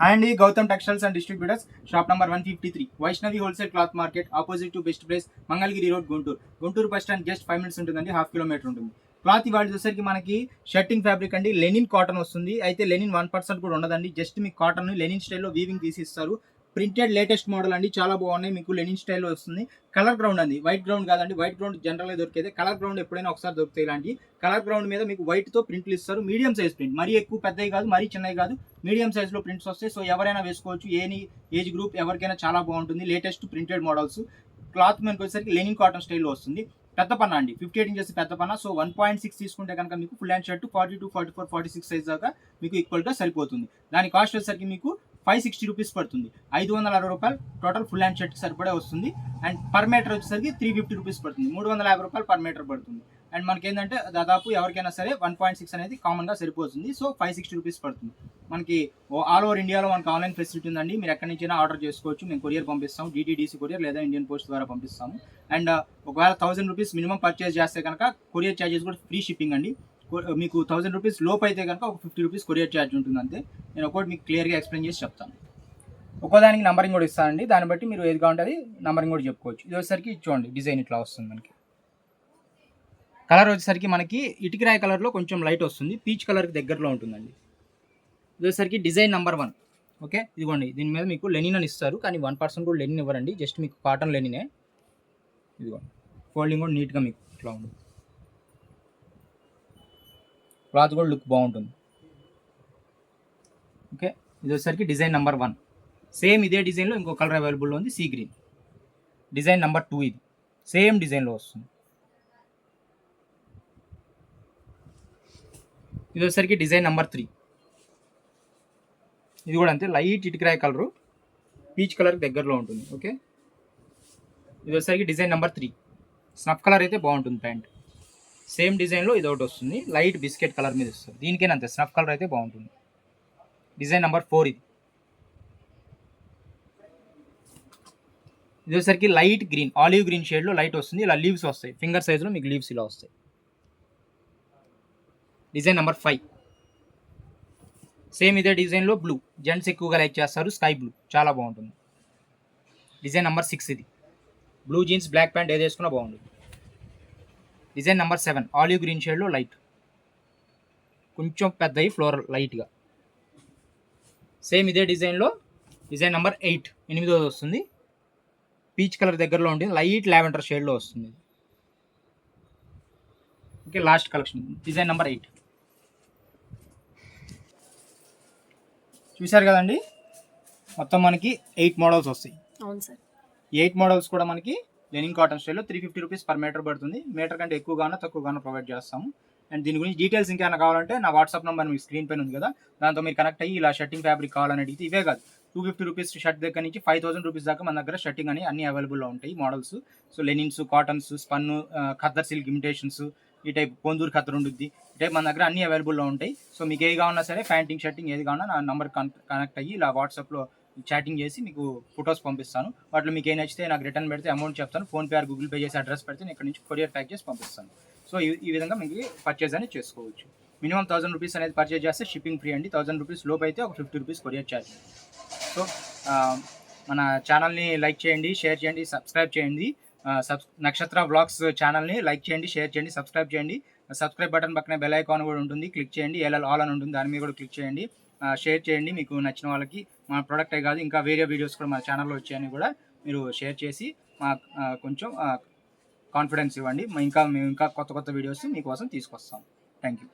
And ఈ Gautam textiles and distributors shop number one fifty three Vaishnavi wholesale cloth market opposite to best place Mangalagiri road Guntur. Guntur bus stand just five minutes ఉంటుందండి half kilometre ఉంటుంది. Cloth ఇవాళ చూసరికి మనకి shirting fabric అండి linen cotton వస్తుంది. అయితే Lenin one percent కూడా ఉండదండి జస్ట్ మీకు కాటన్ లెనిన్ స్టైల్లో వీవింగ్ తీసి ఇస్తారు ప్రింటెడ్ లేటెస్ట్ మోడల్ అండి. చాలా బాగున్నాయి. మీకు లెనిన్ స్టైల్లో వస్తుంది. కలర్ గ్రౌండ్ అండి. వైట్ గ్రౌండ్ కాదండి. వైట్ గ్రౌండ్ జనరల్గా దొరికేది. కలర్ గ్రౌండ్ ఎప్పుడైనా ఒకసారి దొరుకుతాయి ఇలాంటి కలర్ గ్రౌండ్ మీద మీకు వైట్తో ప్రింట్లు ఇస్తారు. Medium size print. మరీ ఎక్కువ పెద్దవి కాదు మరీ చిన్నవి కాదు. మీడియం సైజ్లో ప్రింట్స్ వస్తాయి. సో ఎవరైనా వేసుకోవచ్చు. ఏని ఏజ్ గ్రూప్ ఎవరికైనా చాలా బాగుంటుంది. Latest printed models. క్లాత్ మనకి వచ్చేసరికి లెనిన్ కాటన్ స్టైల్లో వస్తుంది. పెద్ద పన్న అండి. ఫిఫ్టీ ఎయిట్ ఇంచెస్ పెద్ద పన్న. సో వన్ పాయింట్ సిక్స్ తీసుకుంటే కనుక మీకు full hand shirt forty two forty four forty six size దాకా మీకు ఈక్వల్గా సరిపోతుంది. దాని కాస్ట్ వచ్చేసరికి మీకు ఫైవ్ సిక్స్టీ రూపీస్ పడుతుంది. ఐదు వందల అరవై రూపాయలు టోటల్ ఫుల్ హ్యాండ్ షర్ట్ సరిపడే వస్తుంది. అండ్ పర్ మీటర్ వచ్చేసరికి త్రీ ఫిఫ్టీ రూపీస్ పడుతుంది. మూడు వందల యాభై రూపాయలు పర్ మీటర్ పడుతుంది. అండ్ మనకి ఏంటంటే దాదాపు ఎవరికైనా సరే వన్ పాయింట్ సిక్స్ అనేది కామన్గా సరిపోతుంది. సో ఫైవ్ సిక్స్టీ రూపీస్ పడుతుంది. మనకి ఆల్ ఓవర్ ఇండియాలో మనకి ఆన్లైన్ ఫెసిలిటీ ఉందండి. మీరు ఎక్కడి నుంచైనా ఆర్డర్ చేసుకోవచ్చు. మేము కొరియర్ పంపిస్తాం డిటీడీసీ కొరియర్ లేదా ఇండియన్ పోస్ట్ ద్వారా పంపిస్తాము. అండ్ ఒకవేళ థౌసండ్ రూపీస్ మినిమం పర్చేస్ చేస్తే కనుక కొరియర్ ఛార్జెస్ కూడా ఫ్రీ షిప్పింగ్ అండి. మీకు థౌసండ్ రూపీస్ లోపు అయితే కనుక ఒక ఫిఫ్టీ రూపీస్ కొరియర్ ఛార్జ్ ఉంటుంది అంతే నేను ఒకటి మీకు క్లియర్గా ఎక్స్ప్లెయిన్ చేసి చెప్తాను. ఒక్కోదానికి నంబరింగ్ కూడా ఇస్తానండి. దాన్ని బట్టి మీరు ఏది కావాలంటే అది నంబరింగ్ కూడా చెప్పుకోవచ్చు. ఇది వచ్చేసరికి చూడండి డిజైన్ ఇట్లా వస్తుంది మనకి. కలర్ వచ్చేసరికి మనకి ఇటుకరాయి కలర్లో కొంచెం లైట్ వస్తుంది. పీచ్ కలర్కి దగ్గరలో ఉంటుందండి. ఇది వచ్చేసరికి డిజైన్ నెంబర్ వన్ ఓకే ఇదిగోండి దీని మీద మీకు లెనిన్ అని ఇస్తారు. కానీ వన్ పర్సెంట్ కూడా లెనిన్ ఇవ్వరండి. జస్ట్ మీకు కాటన్ లెనినే ఇదిగోండి. ఫోల్డింగ్ కూడా నీట్గా మీకు ఇట్లా ఉంటుంది. క్లాత్ కూడా లుక్ బాగుంటుంది. ఓకే? ఇది వచ్చేసరికి డిజైన్ నెంబర్ వన్. సేమ్ ఇదే డిజైన్లో ఇంకో కలర్ అవైలబుల్లో ఉంది sea green. Design number two ఇది. సేమ్ డిజైన్లో వస్తుంది. ఇది వచ్చేసరికి డిజైన్ నెంబర్ త్రీ. ఇది కూడా అంతే లైట్ ఇటుకరాయ కలరు. పీచ్ కలర్ దగ్గరలో ఉంటుంది ఓకే? ఇది వచ్చేసరికి design number three. Snuff colour అయితే బాగుంటుంది ప్యాంట్. సేమ్ డిజైన్లో ఇది ఒకటి వస్తుంది. లైట్ బిస్కెట్ కలర్ మీద వస్తుంది దీనికైనా అంతే. స్నఫ్ కలర్ అయితే బాగుంటుంది. డిజైన్ నెంబర్ ఫోర్ ఇది. ఇదేసరికి లైట్ గ్రీన్. ఆలివ్ గ్రీన్ షేడ్లో లైట్ వస్తుంది. ఇలా లీవ్స్ వస్తాయి. ఫింగర్ సైజులో మీకు లీవ్స్ ఇలా వస్తాయి. Design number five. సేమ్ ఇదే డిజైన్లో బ్లూ. జెంట్స్ ఎక్కువగా లైక్ చేస్తారు. Sky blue. చాలా బాగుంటుంది. డిజైన్ నెంబర్ సిక్స్ ఇది. బ్లూ జీన్స్ బ్లాక్ ప్యాంట్ ఏది వేసుకున్నా బాగుంటుంది. Design number seven. Olive green షేడ్లో లైట్. కొంచెం పెద్దవి ఫ్లోరల్ లైట్గా. సేమ్ ఇదే డిజైన్లో డిజైన్ నెంబర్ ఎయిట్. ఎనిమిదోది వస్తుంది. పీచ్ కలర్ దగ్గరలో ఉంటుంది. లైట్ లావెండర్ షేడ్లో వస్తుంది. Okay last collection. Design number eight. చూశారు కదండి? మొత్తం మనకి ఎయిట్ మోడల్స్ వస్తాయి. అవును సార్. ఎయిట్ మోడల్స్ కూడా మనకి లెనింగ్ కాటన్ స్టైల్లో three fifty rupees per metre పడుతుంది. మీటర్ కంటే ఎక్కువగానో తక్కువగానో ప్రొవైడ్ చేస్తాము అండ్ దీని గురించి డీటెయిల్స్ ఇంకేమైనా కావాలంటే నా వాట్సాప్ నెంబర్ మీకు స్క్రీన్ పైన ఉంది కదా. దాంతో మీరు కనెక్ట్ అయ్యి ఇలా షర్టింగ్ ఫ్యాబ్రిక్ కావాలని అడిగితే ఇవే కాదు. టూ ఫిఫ్టీ రూపీస్ షర్ట్ దగ్గర నుంచి ఫైవ్ థౌసండ్ రూపీస్ దాకా మన దగ్గర షర్టింగ్ అని అన్ని అవైలబుల్లో ఉంటాయి models so linens cottons స్పన్ను khaddar silk imitations ఈ టైప్ కొందూరు ఖద్దర్ ఉంటుంది ఈ టైప్ మన దగ్గర అన్ని అవైలబుల్లో ఉంటాయి. సో మీకు ఏది కావాలన్నా సరే ప్యాంటింగ్ షర్టింగ్ ఏది కావాలన్నా నా నంబర్ కనెక్ట్ అయ్యి ఇలా వాట్సాప్లో చాటింగ్ చేసి మీకు ఫొటోస్ పంపిస్తాను. వాటిలో మీకు ఏం నచ్చితే నాకు రిటర్న్ పెడితే అమౌంట్ చెప్తాను. ఫోన్పే ఆర్ గూగుల్ పే చేసి అడ్రస్ పెడితే నేను ఇక్కడ నుంచి కొరియర్ ప్యాక్ చేసి పంపిస్తాను. సో ఈ ఈ విధంగా మీకు పర్చేజ్ అనేది చేసుకోవచ్చు. మినిమం థౌసండ్ రూపీస్ అనేది పర్చేజ్ చేస్తే షిప్పింగ్ ఫ్రీ అండి. థౌసండ్ రూపీస్ లోపు అయితే ఒక fifty rupees courier charge so మన ఛానల్ని లైక్ చేయండి షేర్ చేయండి సబ్స్క్రైబ్ చేయండి. సబ్ నక్షత్ర బ్లాగ్స్ ఛానల్ని లైక్ చేయండి షేర్ చేయండి సబ్స్క్రైబ్ చేయండి. సబ్స్క్రైబ్ బటన్ పక్కనే బెల్ ఐకాన్ కూడా ఉంటుంది. క్లిక్ చేయండి. ఎల్ఎల్ ఆల్ అని ఉంటుంది. దాని మీద కూడా క్లిక్ చేయండి. షేర్ చేయండి. మీకు నచ్చిన వాళ్ళకి మన ప్రోడక్టే కాదు ఇంకా వేరే వీడియోస్ కూడా మన ఛానల్లో వచ్చాయని కూడా మీరు షేర్ చేసి మా కొంచెం కాన్ఫిడెన్స్ ఇవ్వండి. ఇంకా మేము ఇంకా కొత్త కొత్త వీడియోస్ మీకోసం తీసుకొస్తాం. Thank you